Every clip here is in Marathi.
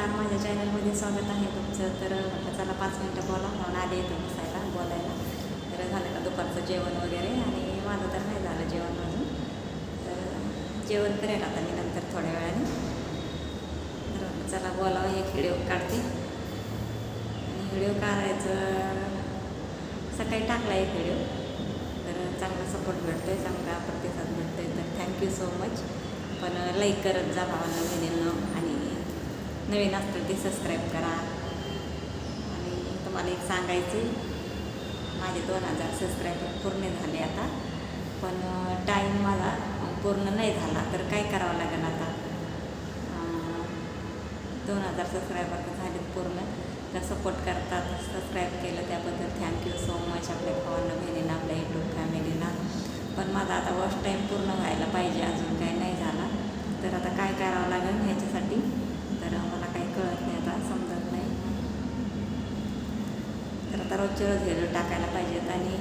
नमस्कार माझ्या चॅनलमध्ये स्वागत आहे तुमचं. तर म्हटलं चला पाच मिनटं बोला. म्हणून आले इथं बसायला बोलायला. तर झालं का दुपारचं जेवण वगैरे आणि माझं तर नाही झालं जेवण म्हणून तर जेवण करेन आता मी नंतर थोड्या वेळाने. तर चला बोलावं एक व्हिडिओ काढते. आणि व्हिडिओ काढायचं सकाळी टाकला एक व्हिडिओ. तर चांगला सपोर्ट भेटतो आहे चांगला प्रतिसाद भेटतो आहे तर थँक्यू सो मच पण लाईक करत जा भावांना बहिणींना आणि नवीन असतं ते सबस्क्राईब करा. आणि तुम्हाला एक सांगायचे माझे दोन हजार सबस्क्रायबर पूर्ण झाले आता. पण टाईम माझा पूर्ण नाही झाला तर काय करावं लागेल आता? दोन हजार सबस्क्रायबर झाले झालेत पूर्ण. तर सपोर्ट करतात सबस्क्राईब केलं त्याबद्दल थँक्यू सो मच आपल्या भावांना बहिणींना आपल्या यूट्यूब फॅमिलीला पण माझा आता वॉश टाईम पूर्ण व्हायला पाहिजे अजून काही नाही झाला. तर आता काय करावं लागेल ह्याच्यासाठी कळत नाही आता समजत नाही. तर आता रोजचे रोज व्हिडिओ टाकायला पाहिजेत आणि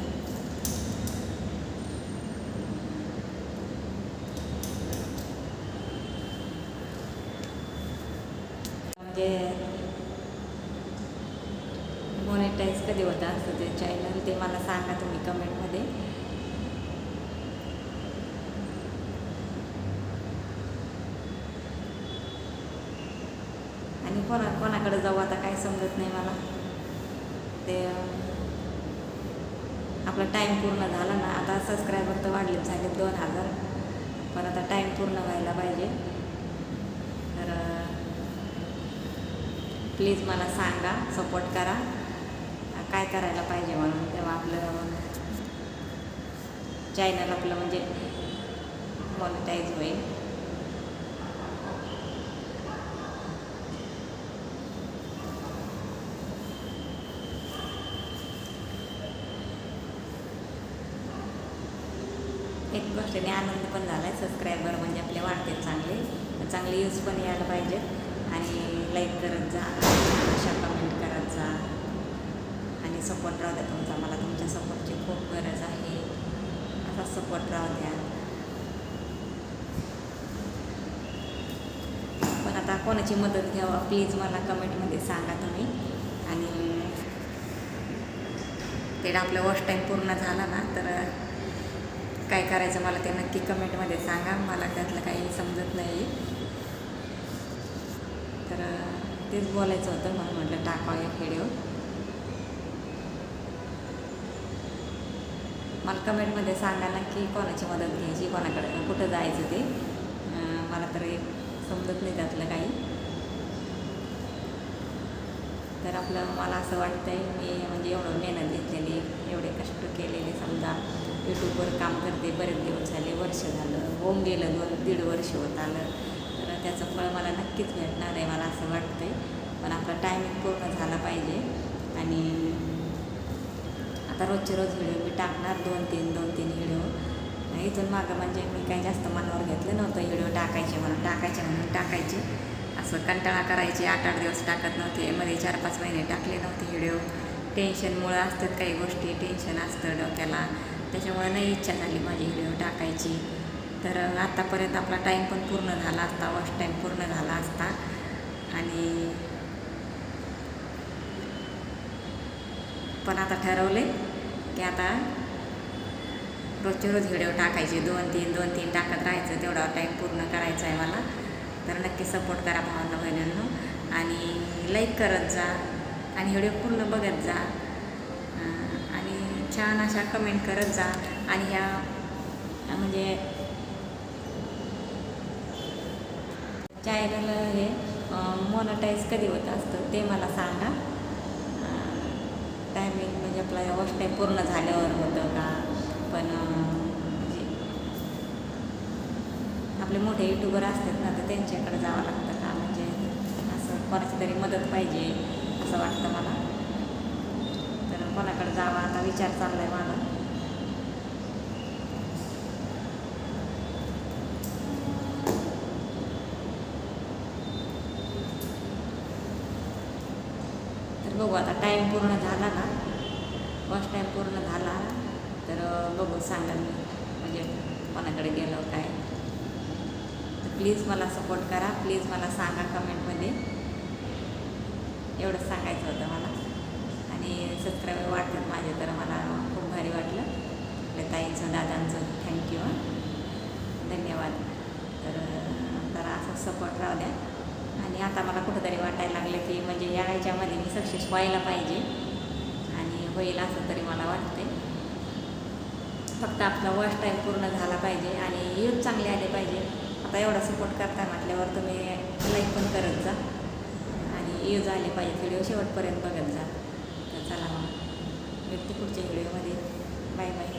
म्हणजे मॉनिटाईज कधी होतं असतं ते चॅनल ते मला सांगा तुम्ही कमेंटमध्ये आणि कोणा कोणाकडे जाऊ आता काय समजत नाही मला. ते आपला टाईम पूर्ण झाला ना आता सबस्क्रायबर तर वाढले झाले दोन हजार. पण आता टाईम पूर्ण व्हायला पाहिजे. तर प्लीज मला सांगा सपोर्ट करा. काय करायला पाहिजे म्हणून तेव्हा आपलं चॅनल आपलं म्हणजे मॉनिटाईज होईल. एक गोष्टीने आनंद पण झाला आहे सबस्क्रायबर म्हणजे आपले वाढते चांगले. चांगले यूज पण यायला पाहिजेत आणि लाईक करत जा. अशा कमेंट करत जा. आणि सपोर्ट राहू द्या तुमचा. मला तुमच्या सपोर्टची खूप गरज आहे. असा सपोर्ट राहू द्या. पण आता कोणाची मदत घ्यावा प्लीज मला कमेंटमध्ये सांगा तुम्ही. आणि ते आपलं वॉश टाईम पूर्ण झाला ना तर काय करायचं मला ते नक्की कमेंटमध्ये सांगा. मला त्यातलं काही समजत नाही. तर तेच बोलायचं होतं. म्हणून म्हटलं टाकावं एक व्हिडिओ मला कमेंटमध्ये सांगा नक्की कोणाची मदत घ्यायची कोणाकडे कुठं जायचं ते. मला तर एक समजत नाही त्यातलं काही. तर आपलं मला असं वाटतं आहे मी म्हणजे एवढं मेहनत घेतलेली एवढे कष्ट केलेले समजा यूट्यूबवर काम करते बरेच दिवस झाले वर्ष झालं होऊन गेलं दोन दीड वर्ष होत आलं. तर त्याचं फळ मला नक्कीच भेटणार आहे मला असं वाटतं आहे पण आपला टायमिंग पूर्ण झाला पाहिजे. आणि आता रोजचे रोज व्हिडिओ मी टाकणार दोन तीन दोन तीन व्हिडिओ. इथून मागं म्हणजे मी काही जास्त मनावर घेतलं नव्हतं व्हिडिओ टाकायचे म्हणून टाकायचे म्हणून टाकायचे. असं कंटाळा करायचे आठ आठ दिवस टाकत नव्हते. मध्ये चार पाच महिने टाकले नव्हते व्हिडिओ. टेन्शनमुळं असतात काही गोष्टी टेन्शन असतं डोक्याला. त्याच्यामुळे नाही इच्छा झाली माझी व्हिडिओ टाकायची. तर आत्तापर्यंत आपला टाईम पण पूर्ण झाला असता वॉश टाईम पूर्ण झाला असता. आणि पण आता ठरवले की आता रोजचे रोज व्हिडिओ टाकायचे. दोन तीन दोन तीन टाकत राहायचं. तेवढा टाईम पूर्ण करायचा आहे मला. तर नक्की सपोर्ट करा भावांना बहिणींनो. आणि लाईक करत जा. आणि व्हिडिओ पूर्ण बघत जा. आणि छान अशा कमेंट करत जा. आणि ह्या म्हणजे चॅनल हे मोनटाईज कधी होत असतं ते मला सांगा. टायमिंग म्हणजे आपला वॉच टाईम पूर्ण झाल्यावर होतं का? पण अं, म्हणजे आपले मोठे युट्यूबर असतात ना तर त्यांच्याकडे जावं लागतं का? म्हणजे असं कोणाची तरी मदत पाहिजे असं वाटतं मला. तर कोणाकडे जावा? आता विचार चालला आहे मला तर बघू आता टाईम पूर्ण झाला ना? फर्स्ट टाईम पूर्ण झाला. तर बघू सांगा मी म्हणजे कोणाकडे गेलो काय? प्लीज मला सपोर्ट करा. प्लीज मला सांगा कमेंटमध्ये. एवढंच सांगायचं होतं मला. आणि सबस्क्राईबर वाटतात माझे तर मला खूप भारी वाटलं. आपल्या ताईंचं दादांचं थँक्यू धन्यवाद. तर तर असं सपोर्ट राहू द्या. आणि आता मला कुठंतरी वाटायला लागलं की म्हणजे या ह्याच्यामध्ये मी सक्सेस व्हायला पाहिजे. आणि होईल असं तरी मला वाटते फक्त आपला वॉश टाईम पूर्ण झाला पाहिजे आणि यूज चांगले आले पाहिजे. आता एवढा सपोर्ट करता म्हटल्यावर तुम्ही लाईक पण करत जा. आणि यूज आले पाहिजे व्हिडिओ शेवटपर्यंत बघत जा. तर चला मग. व्यक्ती पुढच्या व्हिडिओमध्ये बाय बाय